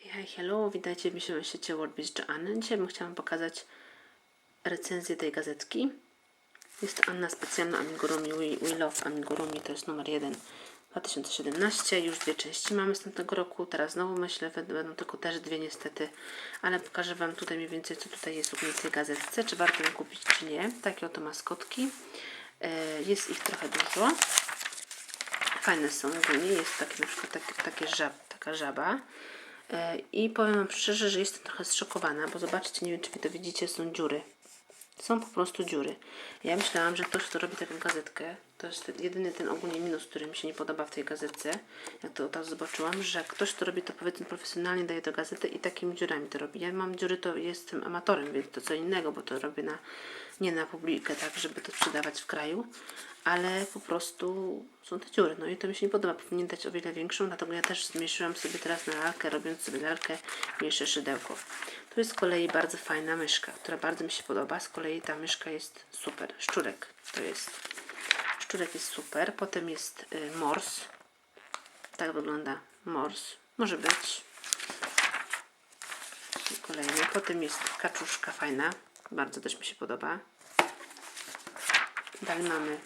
Hej, hello, witajcie w myślowym świecie World Beach Anny. Dzisiaj bym chciała pokazać recenzję tej gazetki. Jest to Anna specjalna Amigurumi We, We Love Amigurumi, to jest numer 1 2017. Już dwie części mamy z tamtego roku. Teraz znowu myślę, będą tylko też dwie niestety, ale pokażę Wam tutaj mniej więcej co tutaj jest w tej gazetce, czy warto ją kupić, czy nie. Takie oto maskotki. E, Jest ich trochę dużo. Fajne są ogólnie. Jest takie na przykład takie, takie żab, taka żaba. E, I powiem Wam szczerze, że jestem trochę zszokowana, bo zobaczcie, nie wiem czy Wy to widzicie, są dziury. Są po prostu dziury. Ja myślałam, że ktoś, kto robi taką gazetkę, to jest ten- jedyny ten ogólnie minus, który mi się nie podoba w tej gazetce. Jak to teraz zobaczyłam, że ktoś, kto robi to powiedzmy profesjonalnie, daje do gazety i takimi dziurami to robi. Ja mam dziury, to jestem amatorem, więc to co innego, bo to robię na, nie na publikę, tak, żeby to sprzedawać w kraju, ale po prostu są te dziury. No i to mi się nie podoba. Powinien dać o wiele większą, dlatego ja też zmniejszyłam sobie teraz na lalkę, robiąc sobie lalkę, mniejsze szydełko. Tu jest z kolei bardzo fajna myszka, która bardzo mi się podoba. Z kolei ta myszka jest super. Szczurek to jest. Szczurek jest super. Potem jest y, mors. Tak wygląda mors. Może być. Kolejny. Potem jest kaczuszka fajna. Bardzo też mi się podoba. Dalej mamy.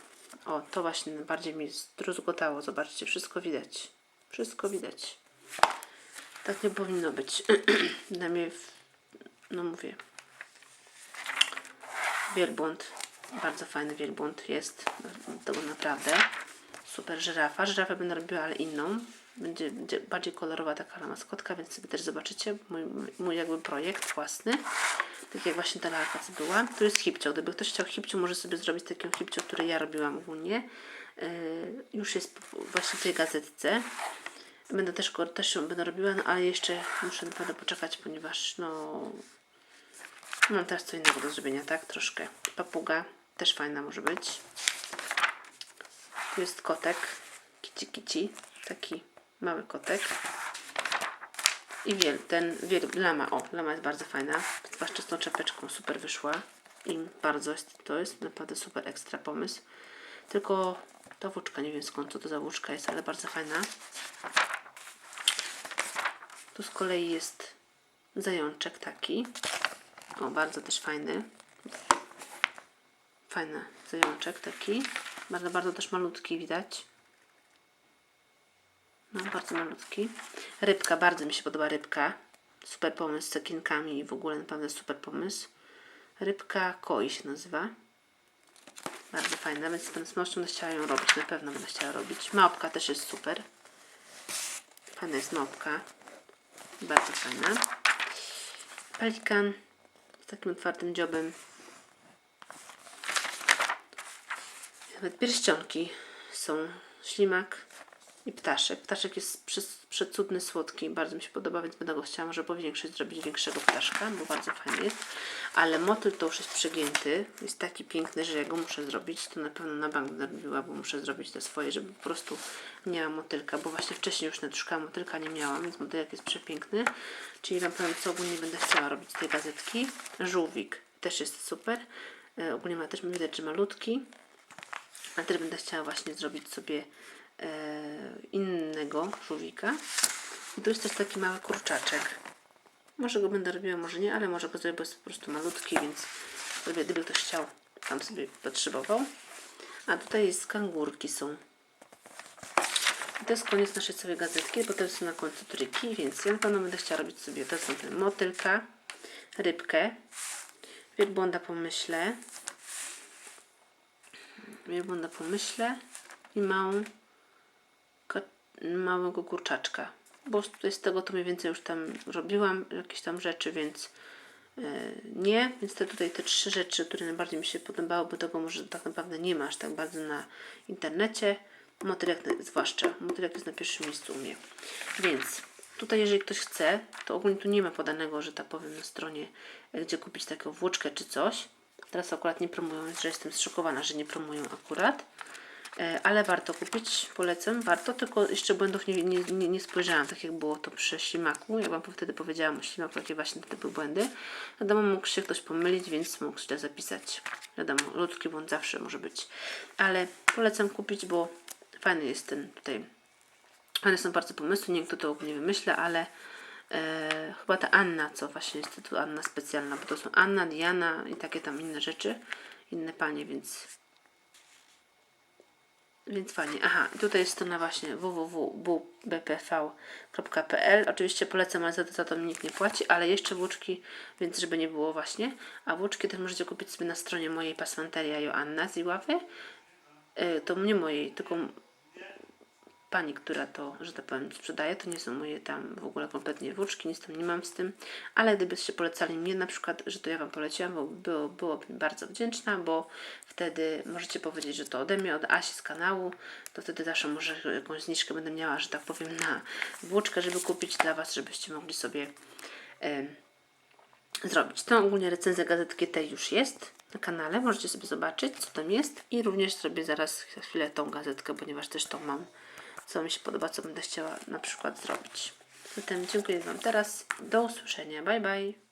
O, to właśnie bardziej mi zdruzgotało. Zobaczcie, wszystko widać. Wszystko widać. Tak nie powinno być. Dla mnie, no mówię, wielbłąd. Bardzo fajny wielbłąd jest. To naprawdę. Super żyrafa. Żyrafę będę robiła, ale inną. Będzie, będzie bardziej kolorowa taka maskotka, więc sobie też zobaczycie mój, mój, jakby projekt własny. Tak jak właśnie ta lalka była. Tu jest hipcio. Gdyby ktoś chciał hipcio, może sobie zrobić taką hipcio, który ja robiłam ogólnie. Yy, już jest właśnie w tej gazetce. Będę też, też ją będę robiła, no ale jeszcze muszę naprawdę poczekać, ponieważ no mam teraz co innego do zrobienia, tak? Troszkę. Papuga też fajna może być. Tu jest kotek. Kici kici. Taki mały kotek. I wiel, ten wiel, lama, o, lama jest bardzo fajna, zwłaszcza z tą czapeczką super wyszła i bardzo to jest naprawdę super ekstra pomysł. Tylko ta włóczka, nie wiem skąd co to za włóczka jest, ale bardzo fajna. Tu z kolei jest zajączek taki, o, bardzo też fajny. Fajny zajączek taki, bardzo, bardzo też malutki widać. No, bardzo malutki. Rybka, bardzo mi się podoba rybka. Super pomysł z cekienkami i w ogóle naprawdę super pomysł. Rybka koi się nazywa. Bardzo fajna, więc z pewnością będę chciała ją robić. Na pewno będę chciała robić. Małpka też jest super. Fajna jest małpka. Bardzo fajna. Pelikan z takim otwartym dziobem. Nawet pierścionki są ślimak i ptaszek. Ptaszek jest przecudny, słodki, bardzo mi się podoba, więc będę go chciała może powiększyć, zrobić większego ptaszka, bo bardzo fajny jest. Ale motyl to już jest przegięty, jest taki piękny, że ja go muszę zrobić. To na pewno na bank będę bo muszę zrobić te swoje, żeby po prostu miała motylka, bo właśnie wcześniej już szukałam motylka, nie miałam, więc motylek jest przepiękny. Czyli Wam powiem, co ogólnie będę chciała robić z tej gazetki. Żółwik też jest super. E, ogólnie ma też widać, że malutki. A też będę chciała właśnie zrobić sobie innego żółwika. I tu jest też taki mały kurczaczek. Może go będę robiła, może nie, ale może go zrobię, bo jest po prostu malutki, więc sobie, gdyby ktoś chciał, tam sobie potrzebował. A tutaj jest kangurki są. I to jest koniec naszej całej gazetki, bo to są na końcu tryki, więc ja na pewno będę chciała robić sobie, to są ten motylka, rybkę, wielbłąda pomyślę, wielbłąda pomyślę i małą, małego kurczaczka. Bo z tego to mniej więcej już tam robiłam jakieś tam rzeczy, więc e, nie. Więc te tutaj te trzy rzeczy, które najbardziej mi się podobały, bo tego może tak naprawdę nie masz tak bardzo na internecie. Motylek zwłaszcza. Motylek jest na pierwszym miejscu u mnie. Więc tutaj jeżeli ktoś chce, to ogólnie tu nie ma podanego, że tak powiem na stronie, e, gdzie kupić taką włóczkę czy coś. Teraz akurat nie promują, że jestem zszokowana, że nie promują akurat. E, Ale warto kupić, polecam, warto, tylko jeszcze błędów nie, nie, nie, nie spojrzałam, tak jak było to przy ślimaku. Ja Wam wtedy powiedziałam o ślimaku, jakie właśnie wtedy były błędy. Wiadomo, mógł się ktoś pomylić, więc mógł źle zapisać. Wiadomo, ludzki błąd zawsze może być. Ale polecam kupić, bo fajny jest ten tutaj. Fajne są bardzo pomysły, kto to nie wymyśla, ale e, chyba ta Anna, co właśnie jest tytuł Anna specjalna, bo to są Anna, Diana i takie tam inne rzeczy, inne panie, więc więc fajnie. Aha, tutaj jest strona właśnie www.bpv.pl. Oczywiście polecam, ale za to, za to nikt nie płaci, ale jeszcze włóczki, więc żeby nie było właśnie. A włóczki też możecie kupić sobie na stronie mojej pasmanteria Joanna z Iławy. Yy, to nie mojej, tylko pani, która to, że tak powiem, sprzedaje, to nie są moje tam w ogóle kompletnie włóczki, nic tam nie mam z tym, ale gdybyście polecali mnie na przykład, że to ja Wam poleciłam, bo było, byłabym bardzo wdzięczna, bo wtedy możecie powiedzieć, że to ode mnie, od Asi z kanału, to wtedy zawsze może jakąś zniżkę będę miała, że tak powiem, na włóczkę, żeby kupić dla Was, żebyście mogli sobie em, zrobić. To ogólnie recenzja gazetki tej już jest na kanale. Możecie sobie zobaczyć, co tam jest. I również zrobię zaraz za chwilę tą gazetkę, ponieważ też tą mam, co mi się podoba, co będę chciała na przykład zrobić. Zatem dziękuję Wam teraz. Do usłyszenia. Bye, bye.